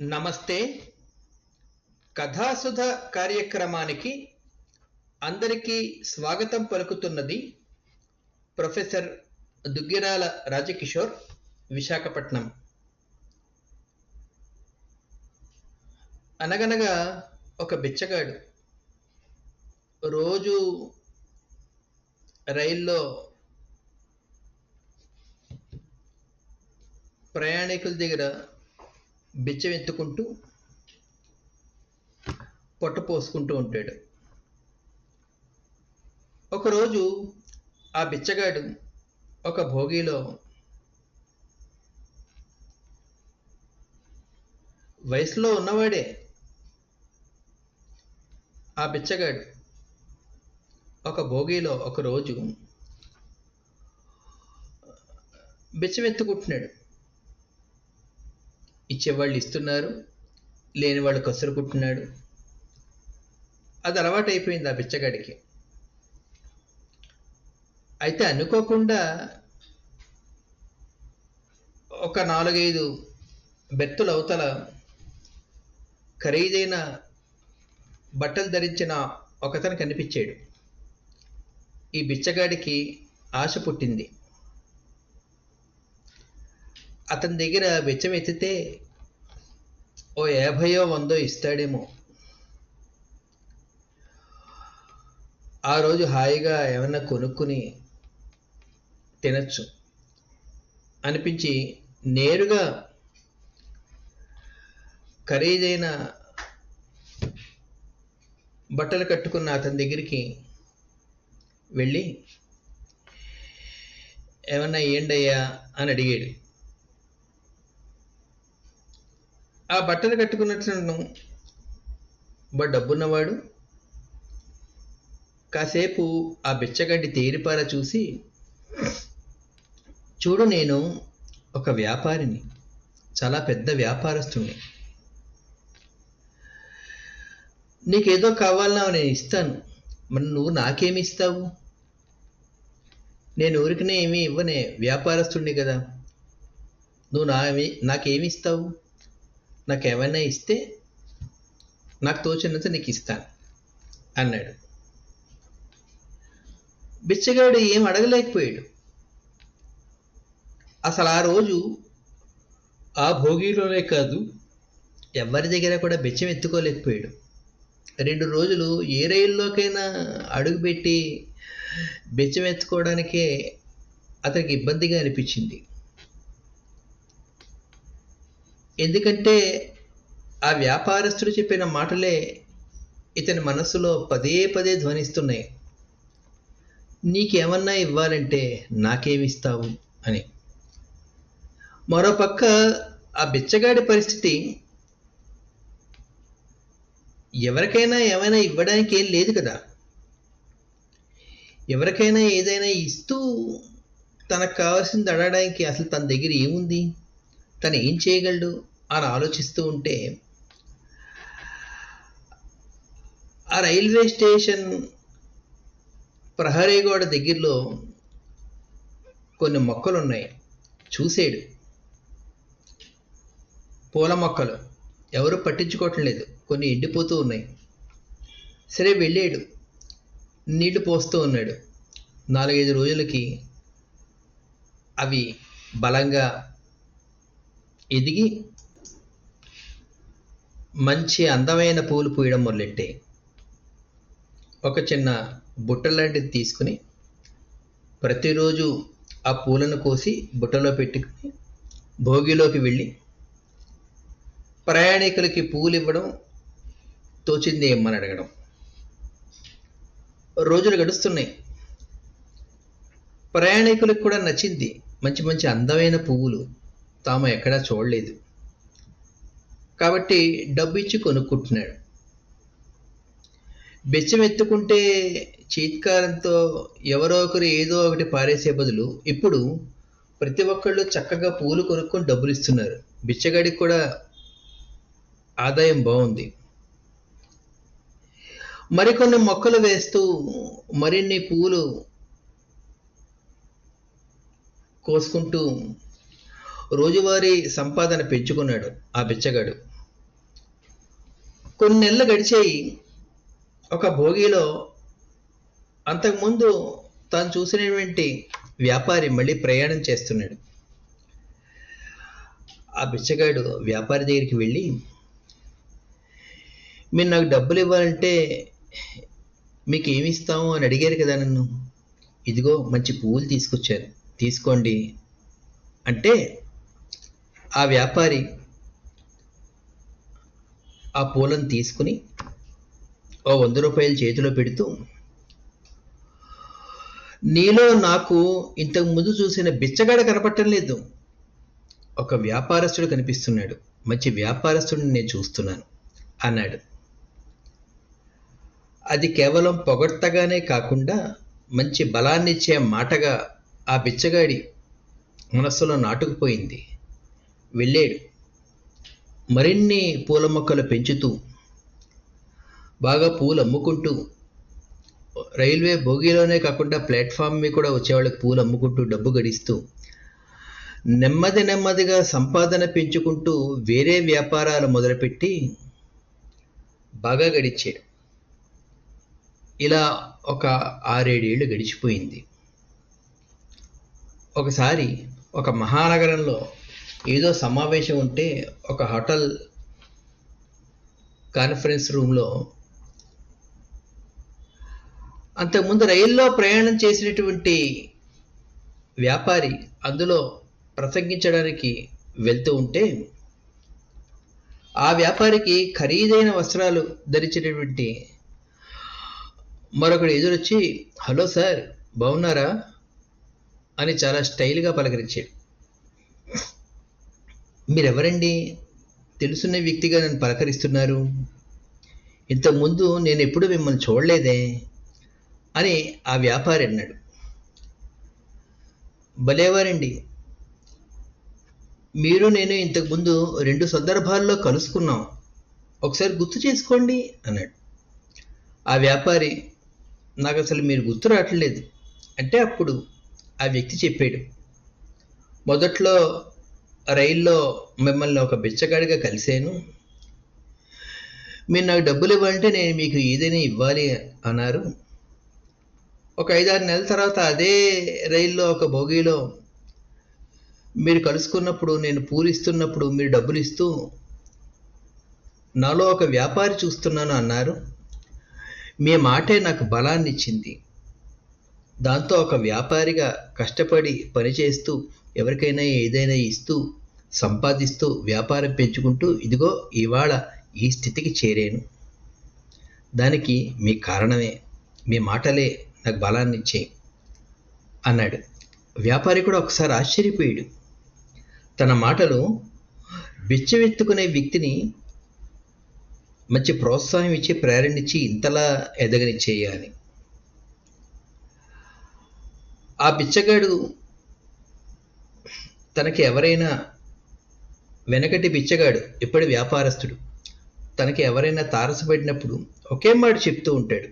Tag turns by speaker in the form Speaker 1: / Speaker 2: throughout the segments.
Speaker 1: నమస్తే. కథాసుధ కార్యక్రమానికి అందరికీ స్వాగతం పలుకుతున్నది ప్రొఫెసర్ దుగ్గిరాల రాజకిషోర్ విశాఖపట్నం. అనగనగా ఒక బిచ్చగాడు. రోజు రైల్లో ప్రయాణికుల దగ్గర బిచ్చం ఎత్తుకుంటూ పొట్ట పోసుకుంటూ ఉంటాడు. ఒకరోజు ఆ బిచ్చగాడు ఒక భోగిలో వయసులో ఉన్నవాడే ఆ బిచ్చగాడు ఒక భోగిలో ఒకరోజు బిచ్చం ఎత్తుకుంటున్నాడు ఇచ్చేవాళ్ళు ఇస్తున్నారు లేని వాళ్ళు కసురుకుంటున్నాడు. అది అలవాటు అయిపోయింది ఆ బిచ్చగాడికి. అయితే అనుకోకుండా ఒక నాలుగైదు బెత్తుల అవతల ఖరీదైన బట్టలు ధరించిన ఒకతను కనిపించాడు. ఈ బిచ్చగాడికి ఆశ పుట్టింది. అతని దగ్గర బిచ్చం ఎత్తితే ఓ యాభయో వందో ఇస్తాడేమో. ఆ రోజు హాయిగా ఏమన్నా కొనుక్కుని తినచ్చు. అనిపించి నేరుగా ఖరీదైన బట్టలు కట్టుకున్న అతని దగ్గరికి వెళ్ళి ఏమన్నా ఏండయ్యా అని అడిగాడు. ఆ బట్టలు కట్టుకున్నట్టు బట్ డబ్బున్నవాడు. కాసేపు ఆ బిచ్చగడ్డి తేరిపార చూసి చూడు నేను ఒక వ్యాపారిని చాలా పెద్ద వ్యాపారస్తుని నీకేదో కావాలన్నా నేను ఇస్తాను. మరి నువ్వు నాకేమి ఇస్తావు? నేను ఊరికనే ఏమీ ఇవ్వనే వ్యాపారస్తుడిని కదా. నువ్వు నా నాకేమి ఇస్తావు? నాకు ఏమైనా ఇస్తే నాకు తోచినంత నీకు ఇస్తాను అన్నాడు. బిచ్చగాడు ఏం అడగలేకపోయాడు. అసలు ఆ రోజు ఆ భోగిలోనే కాదు ఎవరి దగ్గర కూడా బిచ్చం ఎత్తుకోలేకపోయాడు. రెండు రోజులు ఏ రైల్లోకైనా అడుగుపెట్టి బిచ్చం ఎత్తుకోవడానికే అతనికి ఇబ్బందిగా అనిపించింది. ఎందుకంటే ఆ వ్యాపారస్తుడు చెప్పిన మాటలే ఇతని మనస్సులో పదే పదే ధ్వనిస్తున్నాయి. నీకేమన్నా ఇవ్వాలంటే నాకేమిస్తావు అని. మరోపక్క ఆ బిచ్చగాడి పరిస్థితి ఎవరికైనా ఏమైనా ఇవ్వడానికి ఏం లేదు కదా. ఎవరికైనా ఏదైనా ఇస్తూ తనకు కావాల్సింది అడగడానికి అసలు తన దగ్గర ఏముంది? తను ఏం చేయగలడు? అని ఆలోచిస్తూ ఉంటే ఆ రైల్వే స్టేషన్ ప్రహరీగోడ దగ్గరలో కొన్ని మొక్కలు ఉన్నాయి చూసాడు. పూల మొక్కలు. ఎవరు పట్టించుకోవటం లేదు. కొన్ని ఎండిపోతూ ఉన్నాయి. సరే వెళ్ళాడు. నీళ్ళు పోస్తూ ఉన్నాడు. నాలుగైదు రోజులకి అవి బలంగా ఎదిగి మంచి అందమైన పూలు పూయడం మొదలెట్టే. ఒక చిన్న బుట్ట లాంటిది తీసుకుని ప్రతిరోజు ఆ పూలను కోసి బుట్టలో పెట్టుకుని భోగిలోకి వెళ్ళి ప్రయాణికులకి పూలు ఇవ్వడం తోచింది ఏమని అడగడం. రోజులు గడుస్తున్నాయి. ప్రయాణికులకు కూడా నచ్చింది మంచి మంచి అందమైన పువ్వులు తాము ఎక్కడా చూడలేదు. కాబట్టి డబ్బు ఇచ్చి కొనుక్కుంటున్నాడు. బెచ్చం ఎత్తుకుంటే చీత్కారంతో ఎవరో ఒకరు ఏదో ఒకటి పారేసే బదులు ఇప్పుడు ప్రతి ఒక్కళ్ళు చక్కగా పూలు కొనుక్కొని డబ్బులు ఇస్తున్నారు. బిచ్చగాడికి కూడా ఆదాయం బాగుంది. మరికొన్ని మొక్కలు వేస్తూ మరిన్ని పూలు కోసుకుంటూ రోజువారీ సంపాదన పెంచుకున్నాడు ఆ బిచ్చగాడు. కొన్ని నెలలు గడిచాయి. ఒక భోగిలో అంతకుముందు తాను చూసినటువంటి వ్యాపారి మళ్ళీ ప్రయాణం చేస్తున్నాడు. ఆ బిచ్చగాడు వ్యాపారి దగ్గరికి వెళ్ళి మీరు నాకు డబ్బులు ఇవ్వాలంటే మీకు ఏమి ఇస్తాము? అని అడిగారు కదా నన్ను. ఇదిగో మంచి పువ్వులు తీసుకొచ్చారు. తీసుకోండి. అంటే ఆ వ్యాపారి ఆ పూలను తీసుకుని ఓ వంద రూపాయలు చేతిలో పెడుతూ నీలో నాకు ఇంతకు ముందు చూసిన బిచ్చగాడ కనపడటం లేదు. ఒక వ్యాపారస్తుడు కనిపిస్తున్నాడు. మంచి వ్యాపారస్తుడిని నేను చూస్తున్నాను అన్నాడు. అది కేవలం పొగడ్తగానే కాకుండా మంచి బలాన్నిచ్చే మాటగా ఆ బిచ్చగాడి మనస్సులో నాటుకుపోయింది. వెళ్ళాడు. మరిన్ని పూల మొక్కలు పెంచుతూ బాగా పూలు అమ్ముకుంటూ రైల్వే బోగీలోనే కాకుండా ప్లాట్ఫామ్ మీద కూడా వచ్చేవాళ్ళకి పూలు అమ్ముకుంటూ డబ్బు గడిస్తూ నెమ్మది నెమ్మదిగా సంపాదన పెంచుకుంటూ వేరే వ్యాపారాలు మొదలుపెట్టి బాగా గడిచాడు. ఇలా ఒక ఆరేడేళ్ళు గడిచిపోయింది. ఒకసారి ఒక మహానగరంలో ఏదో సమావేశం ఉంటే ఒక హోటల్ కాన్ఫరెన్స్ రూమ్లో అంతకుముందు రైల్లో ప్రయాణం చేసినటువంటి వ్యాపారి అందులో ప్రసంగించడానికి వెళ్తూ ఉంటే ఆ వ్యాపారికి ఖరీదైన వస్త్రాలు ధరించినటువంటి మరొకడు ఎదురొచ్చి హలో సార్ బాగున్నారా అని చాలా స్టైల్గా పలకరించాడు. మీరెవరండి? తెలుసున్న వ్యక్తిగా నన్ను పలకరిస్తున్నారు. ఇంతకుముందు నేను ఎప్పుడు మిమ్మల్ని చూడలేదే అని ఆ వ్యాపారి అన్నాడు. భలేవారండి. మీరు నేను ఇంతకుముందు రెండు సందర్భాల్లో కలుసుకున్నాం. ఒకసారి గుర్తు చేసుకోండి అన్నాడు. ఆ వ్యాపారి నాకు అసలు మీరు గుర్తు రావట్లేదు. అంటే అప్పుడు ఆ వ్యక్తి చెప్పాడు. మొదట్లో రైల్లో మిమ్మల్ని ఒక బిచ్చగాడిగా కలిశాను. మీరు నాకు డబ్బులు ఇవ్వాలంటే నేను మీకు ఏదైనా ఇవ్వాలి అన్నారు. ఒక ఐదారు నెలల తర్వాత అదే రైల్లో ఒక బోగీలో మీరు కలుసుకున్నప్పుడు నేను పూరిస్తున్నప్పుడు మీరు డబ్బులు ఇస్తూ నాలో ఒక వ్యాపారి చూస్తున్నాను అన్నారు. మీ మాటే నాకు బలాన్ని ఇచ్చింది దాంతో ఒక వ్యాపారిగా కష్టపడి పనిచేస్తూ ఎవరికైనా ఏదైనా ఇస్తూ సంపాదిస్తూ వ్యాపారం పెంచుకుంటూ ఇదిగో ఇవాళ ఈ స్థితికి చేరాను. దానికి మీ కారణమే మీ మాటలే నాకు బలాన్నిచ్చాయి అన్నాడు. వ్యాపారి కూడా ఒకసారి ఆశ్చర్యపోయాడు. తన మాటలు బిచ్చవెత్తుకునే వ్యక్తిని మంచి ప్రోత్సాహం ఇచ్చి ప్రేరణించి ఇంతలా ఎదగని చేయాలి ఆ బిచ్చగాడు తనకి ఎవరైనా వెనకటి బిచ్చగాడు ఇప్పటి వ్యాపారస్తుడు. తనకి ఎవరైనా తారసపడినప్పుడు ఒకే మాట చెప్తూ ఉంటాడు.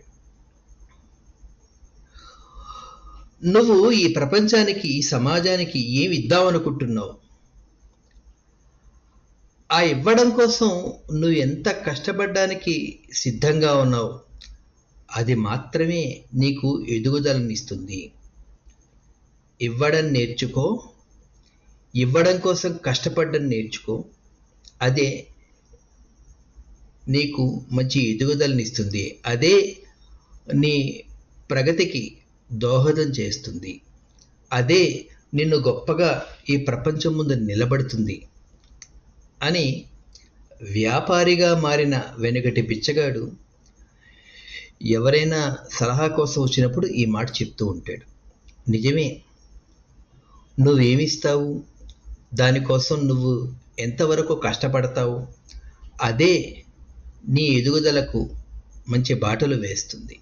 Speaker 1: నువ్వు ఈ ప్రపంచానికి ఈ సమాజానికి ఏమి ఇద్దామనుకుంటున్నావు? ఆ ఇవ్వడం కోసం నువ్వు ఎంత కష్టపడడానికి సిద్ధంగా ఉన్నావు? అది మాత్రమే నీకు ఎదుగుదలనిస్తుంది. ఇవ్వడం నేర్చుకో ఇవ్వడం కోసం కష్టపడడం నేర్చుకో. అదే నీకు మంచి ఎదుగుదలనిస్తుంది అదే నీ ప్రగతికి దోహదం చేస్తుంది. అదే నిన్ను గొప్పగా ఈ ప్రపంచం ముందు నిలబడుతుంది అని వ్యాపారిగా మారిన వెనుకటి బిచ్చగాడు ఎవరైనా సలహా కోసం వచ్చినప్పుడు ఈ మాట చెప్తూ ఉంటాడు. నిజమే నువ్వేమిస్తావు దానికోసం నువ్వు ఎంతవరకు కష్టపడతావు? అదే నీ ఎదుగుదలకు మంచి బాటలు వేస్తుంది.